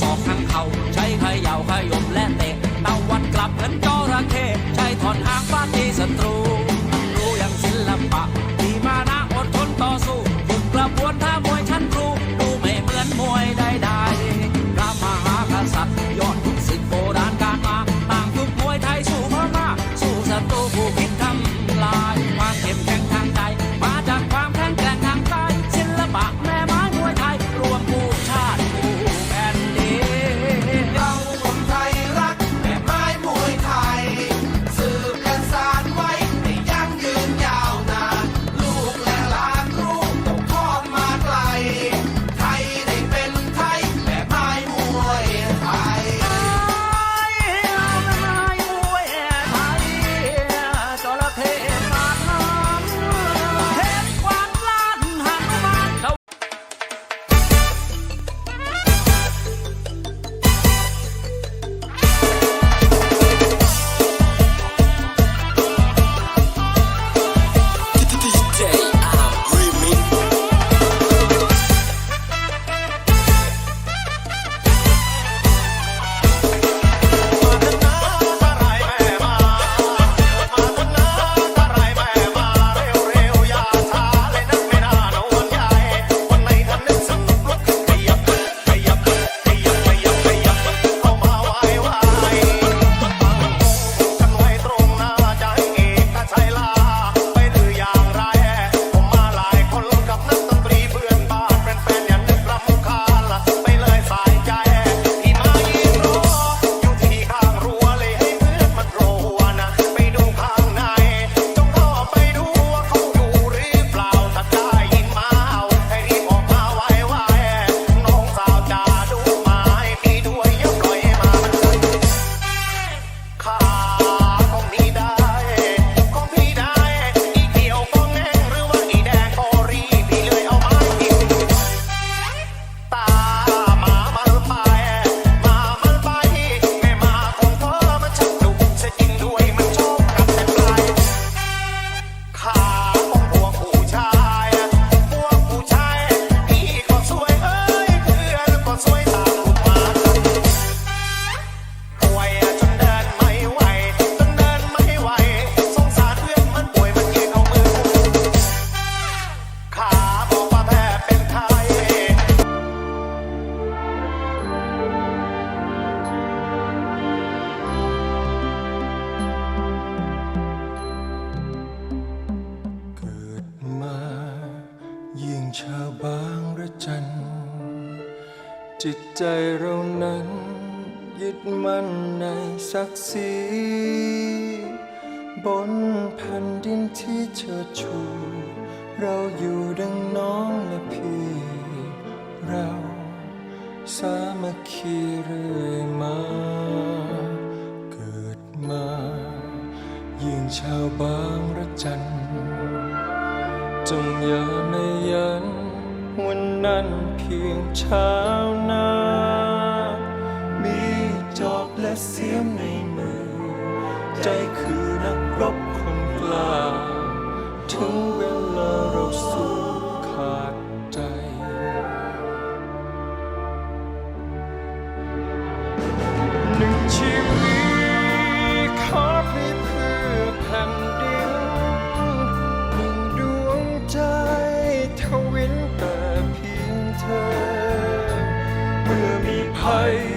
สอกทั้งเขาใช้เขย่าขยมและเตะตะวันกลับเหมืนจระเข้ใช้ถอนหางฟาดที่ศัตรู จิตใจเรานั้น ยึดมั่นในศักดิ์ศรีบนแผ่นดินที่เชิดชู เราอยู่ดังน้องและพี่ เราสามัคคีเรื่อยมา เกิดมา ยิ่งชาวบางระจัน จงอย่าไม่ยัน วันนั้นเพียงเช้านามีจอบและเสียมในมือ ใจคือนักรบคนกล้าถึงเวลาเราสู้ขาดใจหนึ่งชีวิต hide.